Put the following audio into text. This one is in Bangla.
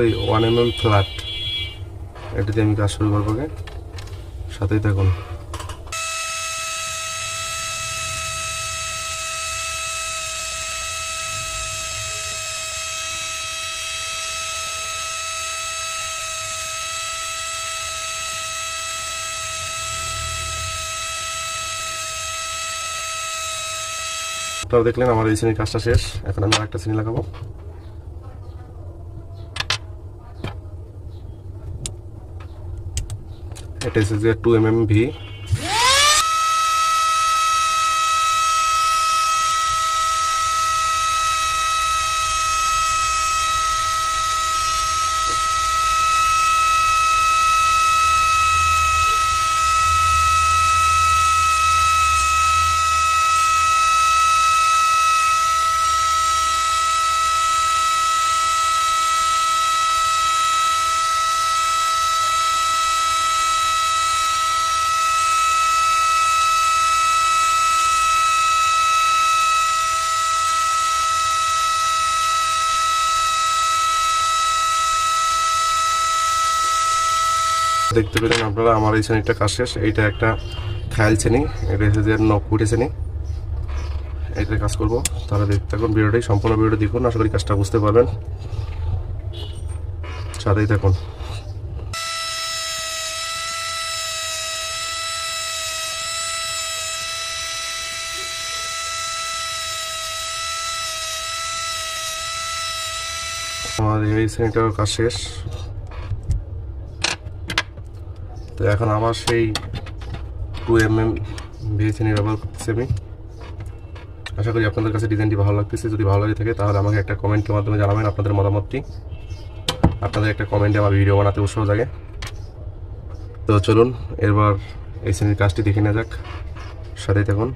ওই ওয়ান এম এম ফ্ল্যাট এটা দিয়ে আমি কাজ শুরু করব সাথেই থাকুন। আপনারা দেখলেন আমার এই শ্রেণির কাজটা শেষ। এখন আমি আরেকটা শ্রেণি লাগাবো। এটা হচ্ছে টু এম এম ভি দেখতে পেলেন আপনারা, আমার এই শ্রেণীটা কাজ শেষ। এইটা একটা খায়াল শ্রেণি, এটা হচ্ছে নকুটে শ্রেণি। এইটাতে কাজ করব। তারা দেখতে থাকুন ভিডিওটাই সম্পূর্ণ ভিডিও দেখুন, আশা করি কাজটা বুঝতে পারবেন। সাথেই থাকুন। আমার এই শ্রেণীটার কাজ শেষ। তো এখন আবার সেই টু এম এম ভিএসি ব্যবহার করতেছি আমি। আশা করি আপনাদের কাছে ডিজাইনটি ভালো লাগতেছে। যদি ভালো লাগে থাকে, তাহলে আমাকে একটা কমেন্টের মাধ্যমে জানাবেন আপনাদের মতামতটি। আপনাদের একটা কমেন্টে আমার ভিডিও বানাতে উৎসাহ জাগে। তো চলুন এরবার এই শ্রেণির কাজটি দেখে নেওয়া যাক। সাথে থাকুন।